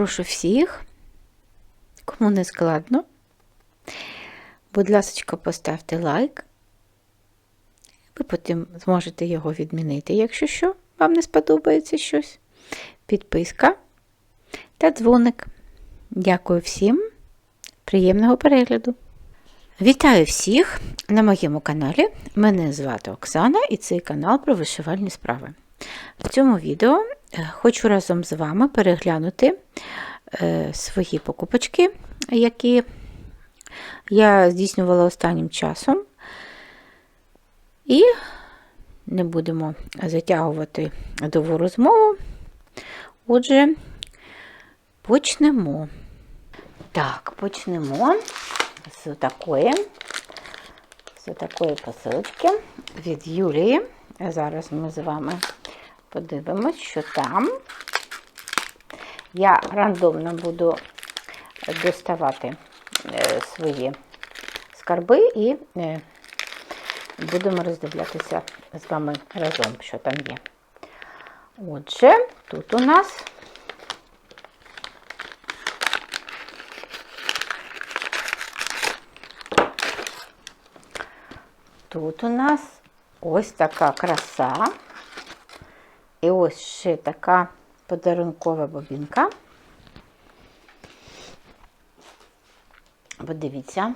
Прошу всіх, кому не складно, будь ласка, поставте лайк. Ви потім зможете його відмінити, якщо що, вам не сподобається щось. Підписка та дзвоник. Дякую всім. Приємного перегляду! Вітаю всіх на моєму каналі. Мене звати Оксана і цей канал про вишивальні справи. В цьому відео е, хочу разом з вами переглянути е, свої покупочки, які я здійснювала останнім часом. І не будемо затягувати довгу розмову. Отже, почнемо. Так, почнемо з такої, з такої посилочки від Юлії. Зараз ми з вами подивимось, що там. Я рандомно буду доставати е, свої скарби і е, будемо роздивлятися з вами разом, що там є. Отже, тут у нас Тут у нас ось така краса. І ось ще така подарункова бобінка. Подивіться.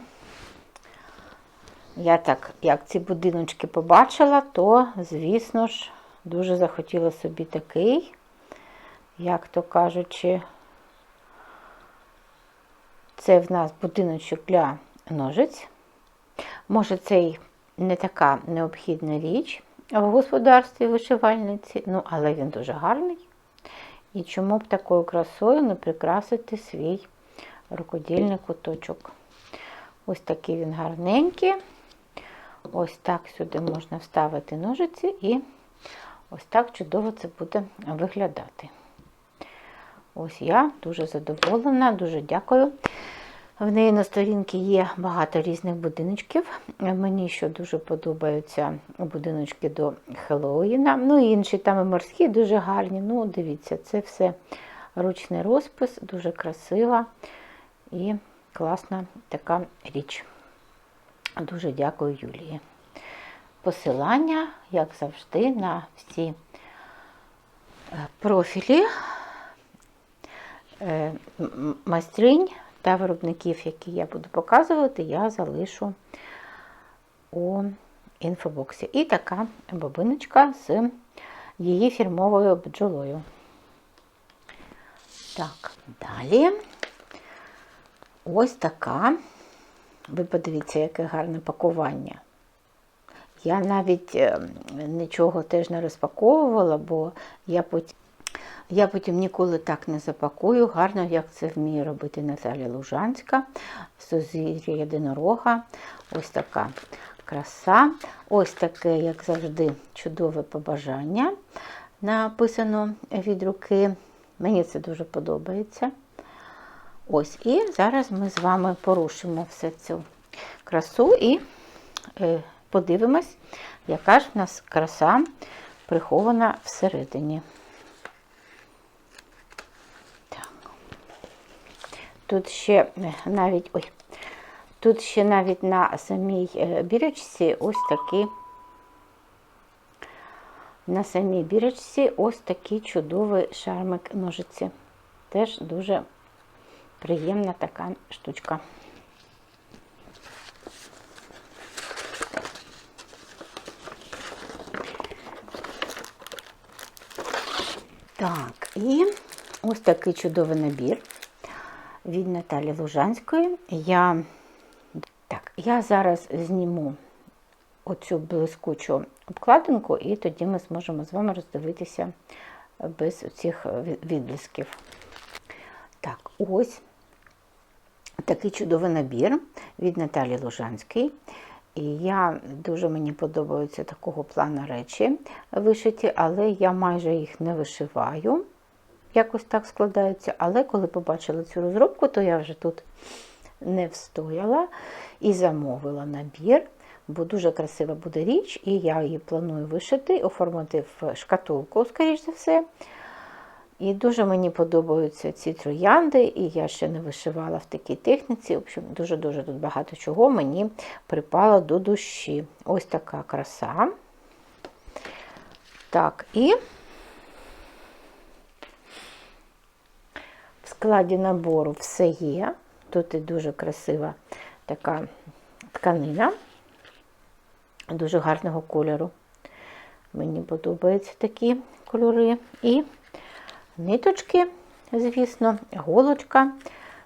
Я так, як ці будиночки побачила, то, звісно ж, дуже захотіла собі такий, як то кажучи, це в нас будиночок для ножиць. Може, цей не така необхідна річ в господарстві вишивальниці, ну, але він дуже гарний. І чому б такою красою не прикрасити свій рукодільний куточок? Ось такий він гарненький. Ось так сюди можна вставити ножиці, і ось так чудово це буде виглядати. Ось я дуже задоволена, дуже дякую. В неї на сторінці є багато різних будиночків. Мені що дуже подобаються будиночки до Хеллоуіна. Ну і інші там і морські, дуже гарні. Ну, дивіться, це все ручний розпис, дуже красива і класна така річ. Дуже дякую Юлії. Посилання, як завжди, на всі профілі майстринь та виробників, які я буду показувати, я залишу у інфобоксі. І така бобиночка з її фірмовою бджолою. Так, далі ось така. Ви подивіться, яке гарне пакування. Я навіть нічого теж не розпаковувала, бо я потім я потім ніколи так не запакую, гарно, як це вміє робити Наталя Лужанська, Сузір'я єдинорога. Ось така краса. Ось таке, як завжди, чудове побажання написано від руки. Мені це дуже подобається. Ось, і зараз ми з вами порушимо все цю красу і е, подивимось, яка ж в нас краса прихована всередині. Тут ще навіть ой, тут ще навіть на самій бірочці ось такі, на самій бірочці ось такий чудовий шармик ножиці. Теж дуже приємна така штучка. Так, і ось такий чудовий набір від Наталі Лужанської. Я так, я зараз зніму оцю блискучу обкладинку, і тоді ми зможемо з вами роздивитися без цих відблисків. Так, ось такий чудовий набір від Наталі Лужанської. І я дуже мені подобаються такого плану речі вишиті, але я майже їх не вишиваю якось так складається. Але коли побачила цю розробку, то я вже тут не встояла і замовила набір, бо дуже красива буде річ, і я її планую вишити, оформити в шкатулку, скоріш за все. І дуже мені подобаються ці троянди, і я ще не вишивала в такій техніці. В общем, дуже-дуже тут багато чого мені припало до душі. Ось така краса. Так, і складі набору все є. Тут і дуже красива така тканина, дуже гарного кольору. Мені подобаються такі кольори. І ниточки, звісно, голочка,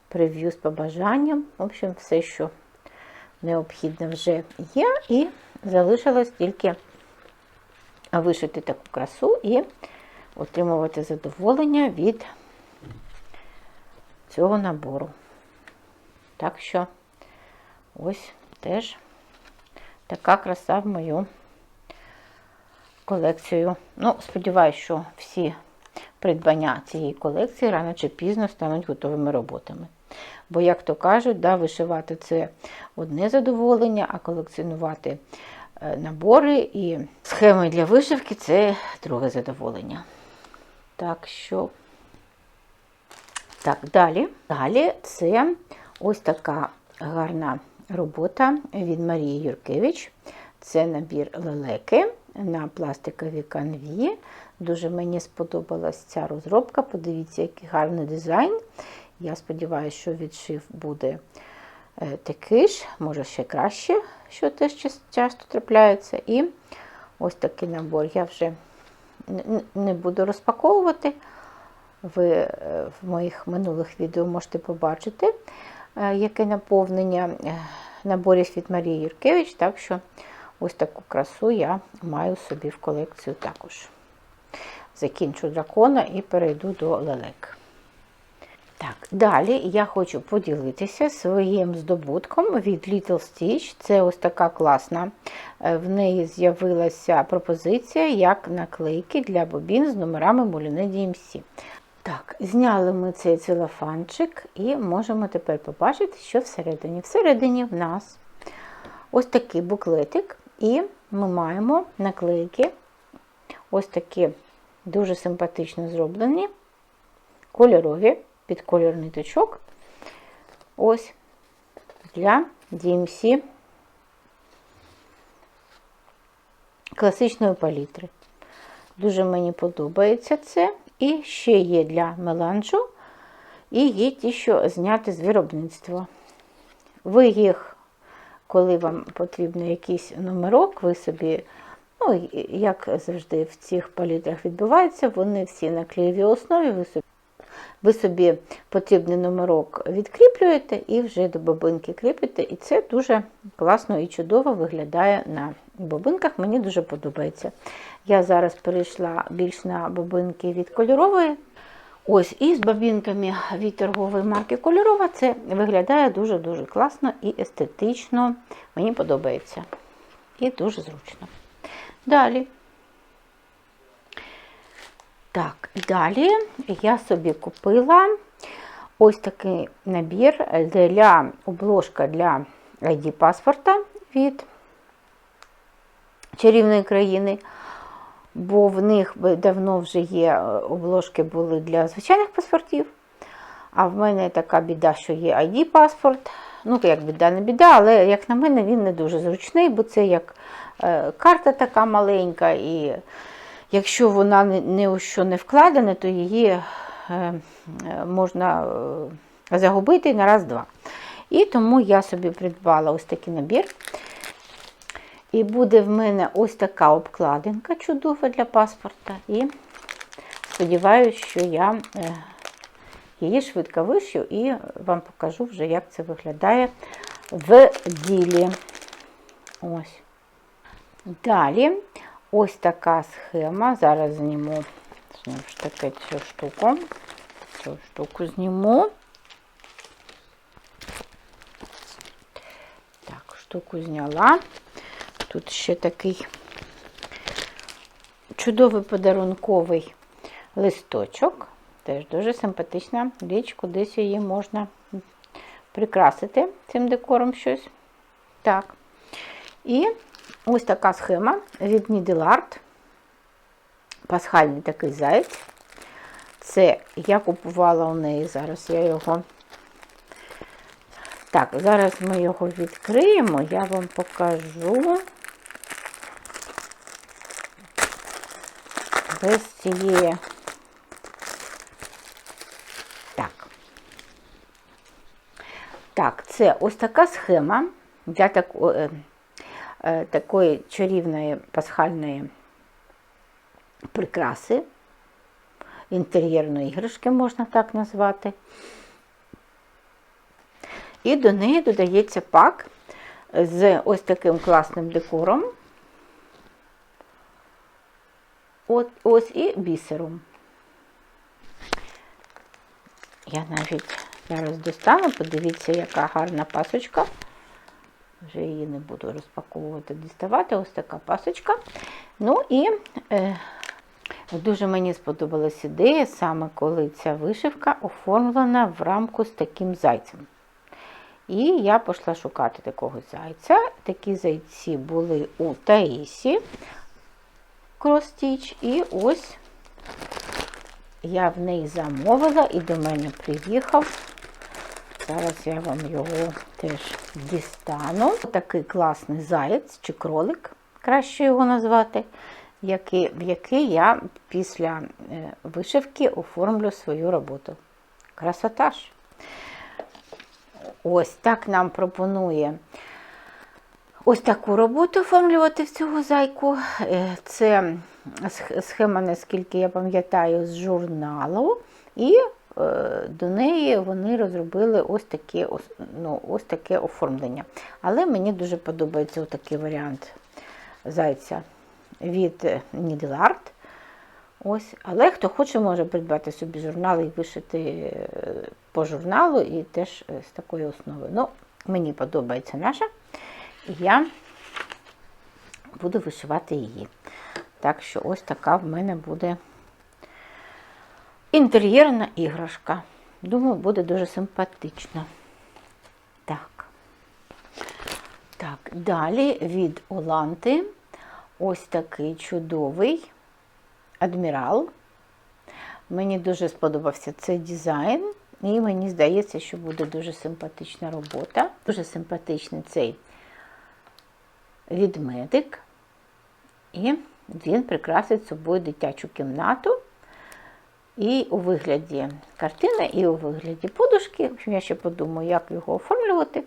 прев'ю з побажанням. В общем, все, що необхідне вже є. І залишилось тільки вишити таку красу і отримувати задоволення від цього набору. Так що ось теж така краса в мою колекцію. Ну, сподіваюся, що всі придбання цієї колекції рано чи пізно стануть готовими роботами. Бо, як то кажуть, да, вишивати це одне задоволення, а колекціонувати е, набори і схеми для вишивки це друге задоволення. Так що, так, далі. Далі це ось така гарна робота від Марії Юркевич. Це набір лелеки на пластиковій канві. Дуже мені сподобалась ця розробка. Подивіться, який гарний дизайн. Я сподіваюся, що відшив буде е, такий ж, може ще краще, що теж часто трапляється. І ось такий набор я вже не буду розпаковувати. Ви е, в моїх минулих відео можете побачити, е, яке наповнення наборів від Марії Юркевич. Так що ось таку красу я маю собі в колекцію також. Закінчу дракона і перейду до лелек. Так, Далі я хочу поділитися своїм здобутком від Little Stitch. Це ось така класна. Е, в неї з'явилася пропозиція як наклейки для бобін з номерами Moulinet DMC. Так, зняли ми цей целофанчик і можемо тепер побачити, що всередині. Всередині в нас ось такий буклетик, і ми маємо наклейки, ось такі дуже симпатично зроблені, кольорові під кольор ниточок. Ось для DMC класичної палітри. Дуже мені подобається це. І ще є для меланжу, і є ті, що зняти з виробництва. Ви їх, коли вам потрібен якийсь номерок, ви собі, ну, як завжди в цих палітрах відбувається, вони всі на клеєвій основі, ви собі, ви собі потрібний номерок відкріплюєте і вже до бобинки кріпите. І це дуже класно і чудово виглядає на бобинках. Мені дуже подобається. Я зараз перейшла більш на бобинки від кольорової. Ось, і з бобінками від торгової марки Кольорова це виглядає дуже-дуже класно і естетично. Мені подобається. І дуже зручно. Далі. Так, далі я собі купила ось такий набір для обложка для ID паспорта від чарівної країни бо в них давно вже є е, обложки були для звичайних паспортів. А в мене така біда, що є ID-паспорт. Ну, як біда, не біда, але, як на мене, він не дуже зручний, бо це як е, карта така маленька, і якщо вона не у що не вкладена, то її е, можна загубити на раз-два. І тому я собі придбала ось такий набір. І буде в мене ось така обкладинка чудова для паспорта. І сподіваюся, що я е, її швидко вишью і вам покажу вже, як це виглядає в ділі. Ось. Далі ось така схема. Зараз зніму знову ж таки цю штуку. Цю штуку зніму. Так, штуку зняла. Тут ще такий чудовий подарунковий листочок. Теж дуже симпатична річ, кудись її можна прикрасити цим декором щось. Так. І ось така схема від Art. Пасхальний такий заяць. Це я купувала у неї, зараз я його. Так, зараз ми його відкриємо, я вам покажу. Без цієї. Так. Так, це ось така схема для тако, е, е, такої чарівної пасхальної прикраси, інтер'єрної іграшки, можна так назвати. І до неї додається пак з ось таким класним декором. От, ось і бісером. Я навіть зараз достану, подивіться, яка гарна пасочка. Вже її не буду розпаковувати, діставати. Ось така пасочка. Ну і е, дуже мені сподобалась ідея, саме коли ця вишивка оформлена в рамку з таким зайцем. І я пішла шукати такого зайця. Такі зайці були у Таїсі Кростіч. І ось я в неї замовила і до мене приїхав. Зараз я вам його теж дістану. Такий класний заєць чи кролик, краще його назвати, який, в який я після е, вишивки оформлю свою роботу. Красота ж! Ось так нам пропонує ось таку роботу оформлювати в цього зайку. Е, Це схема, наскільки я пам'ятаю, з журналу. І е, до неї вони розробили ось таке ну, ось таке оформлення. Але мені дуже подобається такий варіант зайця від Needle Art. Ось. Але хто хоче, може придбати собі журнал і вишити е, по журналу і теж е, з такої основи. Ну, Мені подобається наша, я буду вишивати її. Так що ось така в мене буде інтер'єрна іграшка. Думаю, буде дуже симпатично. Так. Так, далі від Оланти ось такий чудовий адмірал. Мені дуже сподобався цей дизайн, і мені здається, що буде дуже симпатична робота. Дуже симпатичний цей відмедик. І він прикрасить собою дитячу кімнату. І у вигляді картини, і у вигляді подушки. Я ще подумаю, як його оформлювати.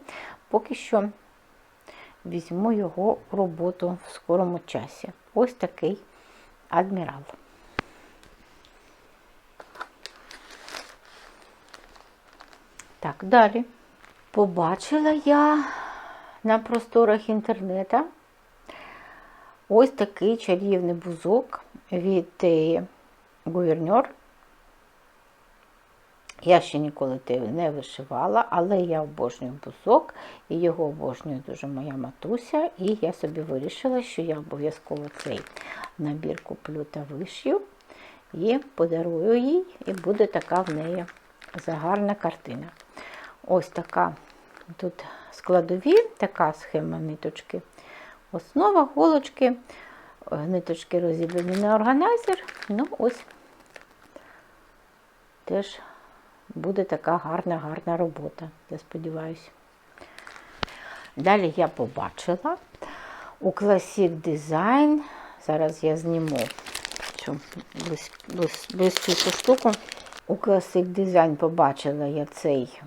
Поки що візьму його в роботу в скорому часі. Ось такий адмірал. Так, далі. Побачила я на просторах інтернету ось такий чарівний бузок від гуверньор. Я ще ніколи не вишивала, але я обожнюю бузок, і його обожнює дуже моя матуся. І я собі вирішила, що я обов'язково цей набір куплю та вишью і подарую їй, і буде така в неї загарна картина. Ось така тут складові, така схема ниточки. Основа, голочки, ниточки розібрані на органайзер. Ну, ось теж буде така гарна-гарна робота, я сподіваюся. Далі я побачила у Classic Design, зараз я зніму цю блискучу штуку. У Classic Design побачила я цей,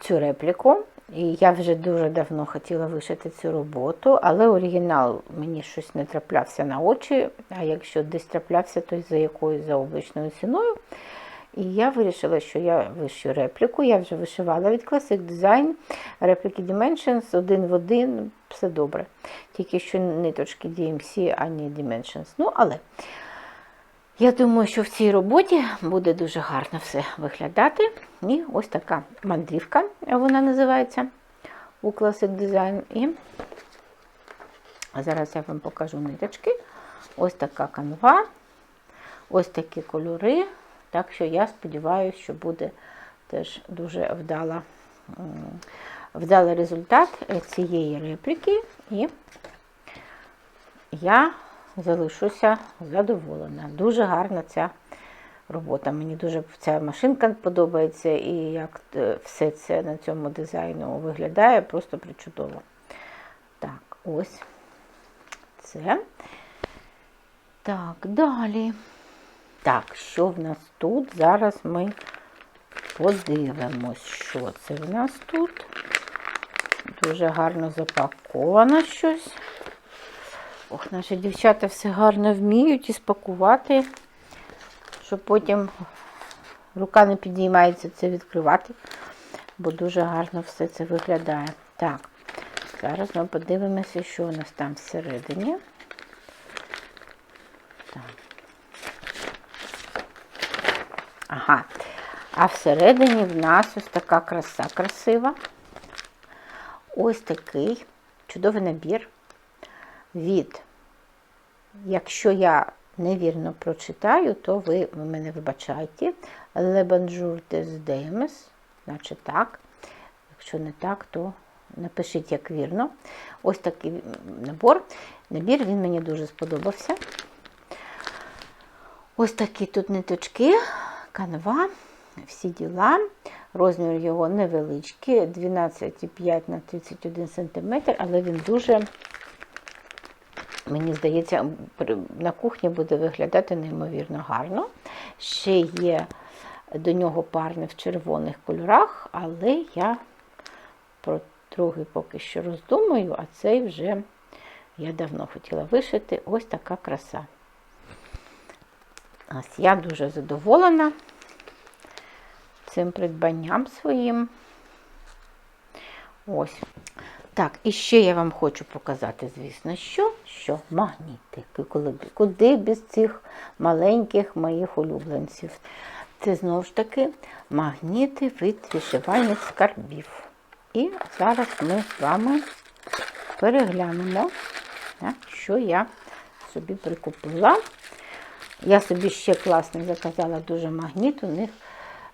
цю репліку. І я вже дуже давно хотіла вишити цю роботу, але оригінал мені щось не траплявся на очі, а якщо десь траплявся, то за якоюсь заоблачною ціною. І я вирішила, що я вишию репліку. Я вже вишивала від Classic Design, репліки Dimensions, один в один, все добре. Тільки що ниточки DMC, а не Dimensions. Ну, але я думаю, що в цій роботі буде дуже гарно все виглядати. І ось така мандрівка, вона називається у Classic Design. І зараз я вам покажу ниточки. Ось така канва, ось такі кольори. Так що я сподіваюся, що буде теж дуже вдала, вдалий результат цієї репліки, і я залишуся задоволена. Дуже гарна ця робота. Мені дуже ця машинка подобається, і як е, все це на цьому дизайну виглядає, просто причудово. Так, ось це. Так, далі. Так, що в нас тут? Зараз ми подивимось, що це в нас тут. Дуже гарно запаковано щось. Ох, наші дівчата все гарно вміють і спакувати, щоб потім рука не підіймається це відкривати, бо дуже гарно все це виглядає. Так, зараз ми подивимося, що у нас там всередині. Так. Ага. А всередині в нас ось така краса красива. Ось такий чудовий набір від, якщо я невірно прочитаю, то ви мене вибачайте. Des Dames, значить так. Якщо не так, то напишіть, як вірно. Ось такий набор. Набір він мені дуже сподобався. Ось такі тут ниточки, канва, всі діла. Розмір його невеличкий, 12,5 на 31 см, але він дуже, мені здається, на кухні буде виглядати неймовірно гарно. Ще є до нього парне в червоних кольорах, але я про другий поки що роздумую, а цей вже я давно хотіла вишити. Ось така краса. Ось я дуже задоволена цим придбанням своїм. Ось. Так, і ще я вам хочу показати, звісно, що що магнітики. Куди без цих маленьких моїх улюбленців. Це знову ж таки магніти від вишивальних скарбів. І зараз ми з вами переглянемо, що я собі прикупила. Я собі ще класний заказала дуже магніт. У них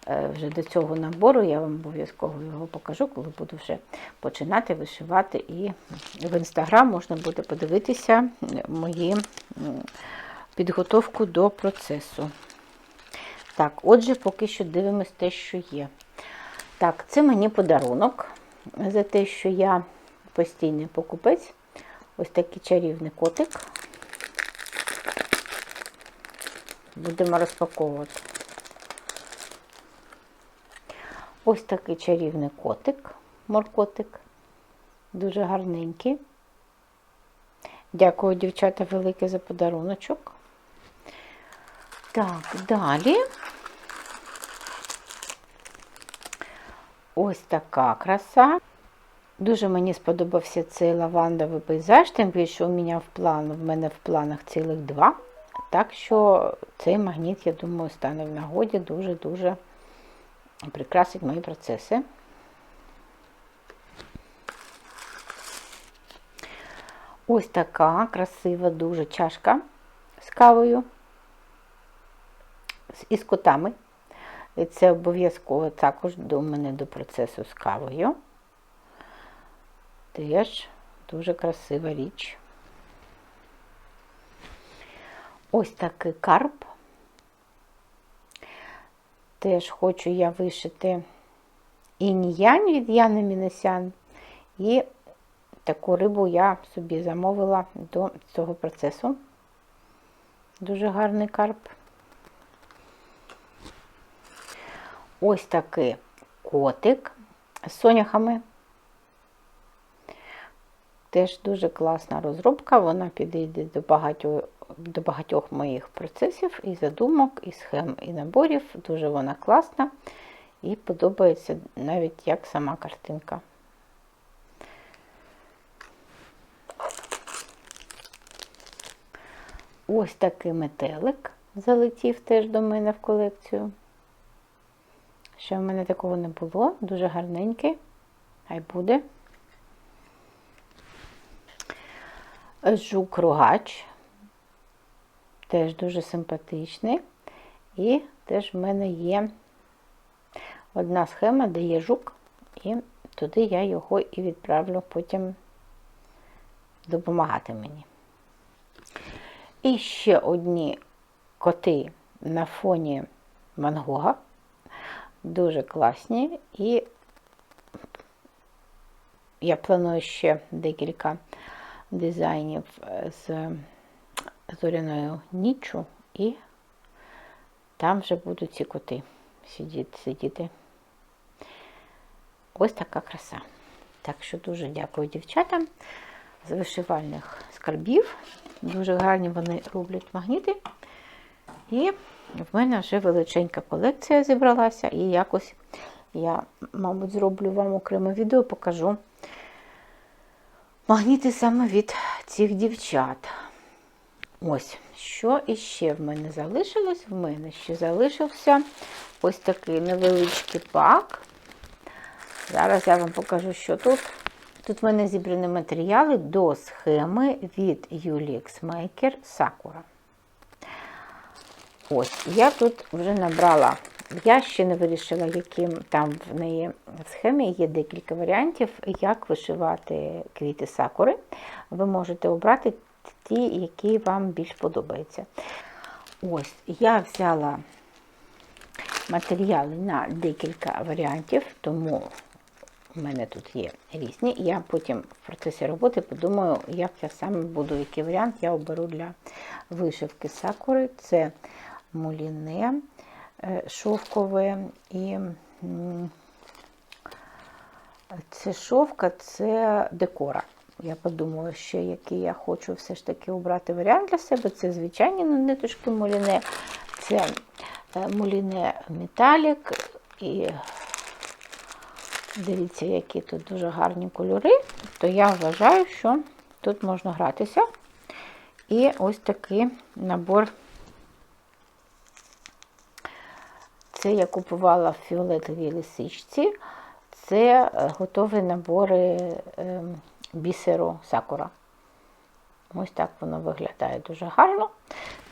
вже до цього набору, я вам обов'язково його покажу, коли буду вже починати вишивати. І в інстаграм можна буде подивитися мої підготовку до процесу. Так, отже, поки що дивимось те, що є. Так, це мені подарунок за те, що я постійний покупець. Ось такий чарівний котик. Будемо розпаковувати. Ось такий чарівний котик, моркотик. Дуже гарненький. Дякую, дівчата, велике за подаруночок. Так, далі. Ось така краса. Дуже мені сподобався цей лавандовий пейзаж, тим більше у мене в план, в мене в планах цілих два. Так що цей магніт, я думаю, стане в нагоді, дуже-дуже прикрасить мої процеси. Ось така красива дуже чашка з кавою із котами. І це обов'язково також до мене до процесу з кавою. Теж дуже красива річ. Ось такий карп. Теж хочу я вишити інь-янь від Яни Мінесян. І таку рибу я собі замовила до цього процесу. Дуже гарний карп. Ось такий котик з соняхами. Теж дуже класна розробка, вона підійде до багатьох до багатьох моїх процесів і задумок, і схем, і наборів. Дуже вона класна і подобається навіть як сама картинка. Ось такий метелик залетів теж до мене в колекцію. Ще в мене такого не було, дуже гарненький, хай буде. Жук-ругач теж дуже симпатичний. І теж в мене є одна схема, де є жук, і туди я його і відправлю потім допомагати мені. І ще одні коти на фоні Ван Гога. Дуже класні. І я планую ще декілька дизайнів е, з зоряною ніччю, і там вже будуть ці коти сидіти. сидіти. Ось така краса. Так що дуже дякую дівчатам з вишивальних скарбів. Дуже гарні вони роблять магніти. І в мене вже величенька колекція зібралася, і якось я, мабуть, зроблю вам окреме відео, покажу магніти саме від цих дівчат. Ось, що іще в мене залишилось? В мене ще залишився ось такий невеличкий пак. Зараз я вам покажу, що тут. Тут в мене зібрані матеріали до схеми від Ulix Maker Sakura. Ось, я тут вже набрала, я ще не вирішила, яким там в неї в схемі є декілька варіантів, як вишивати квіти сакури. Ви можете обрати ті, які вам більш подобаються. Ось, я взяла матеріали на декілька варіантів, тому у мене тут є різні. Я потім в процесі роботи подумаю, як я саме буду, який варіант я оберу для вишивки сакури. Це муліне е, шовкове і це шовка, це декора. Я подумала, ще який я хочу все ж таки обрати варіант для себе. Це звичайні ниточки муліне, це е, муліне металік. І дивіться, які тут дуже гарні кольори. То я вважаю, що тут можна гратися. І ось такий набор. Це я купувала в фіолетовій лисичці. Це е, готові набори ем, бісеру сакура. Ось так воно виглядає дуже гарно.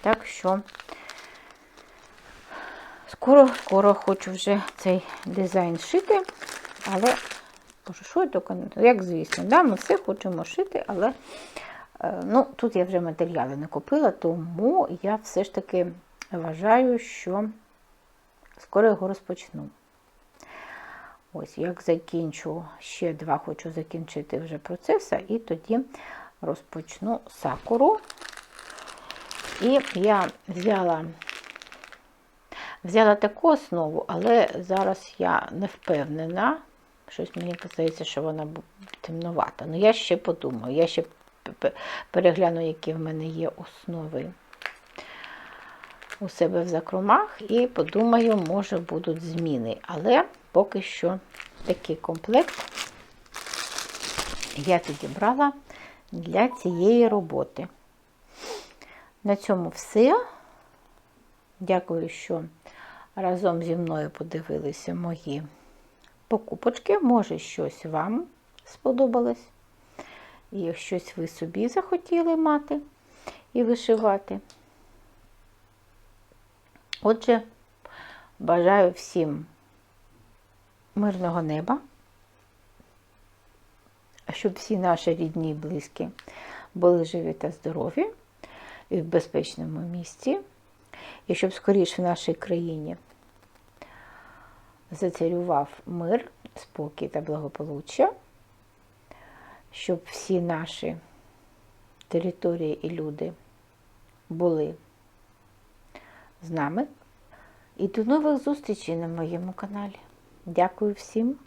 Так що скоро-скоро хочу вже цей дизайн шити, але, що я тільки, як звісно, да, ми все хочемо шити, але е, ну, тут я вже матеріали не купила, тому я все ж таки вважаю, що скоро його розпочну. Ось, як закінчу, ще два хочу закінчити вже процеси, і тоді розпочну сакуру. І я взяла взяла таку основу, але зараз я не впевнена. Щось мені здається, що вона темновата. Ну, я ще подумаю, я ще перегляну, які в мене є основи у себе в закромах, і подумаю, може будуть зміни. Але поки що такий комплект я підібрала для цієї роботи. На цьому все. Дякую, що разом зі мною подивилися мої покупочки. Може, щось вам сподобалось. І щось ви собі захотіли мати і вишивати. Отже, бажаю всім мирного неба, щоб всі наші рідні і близькі були живі та здорові і в безпечному місці, і щоб скоріше в нашій країні зацарював мир, спокій та благополуччя, щоб всі наші території і люди були з нами. І до нових зустрічей на моєму каналі. Дякую всім.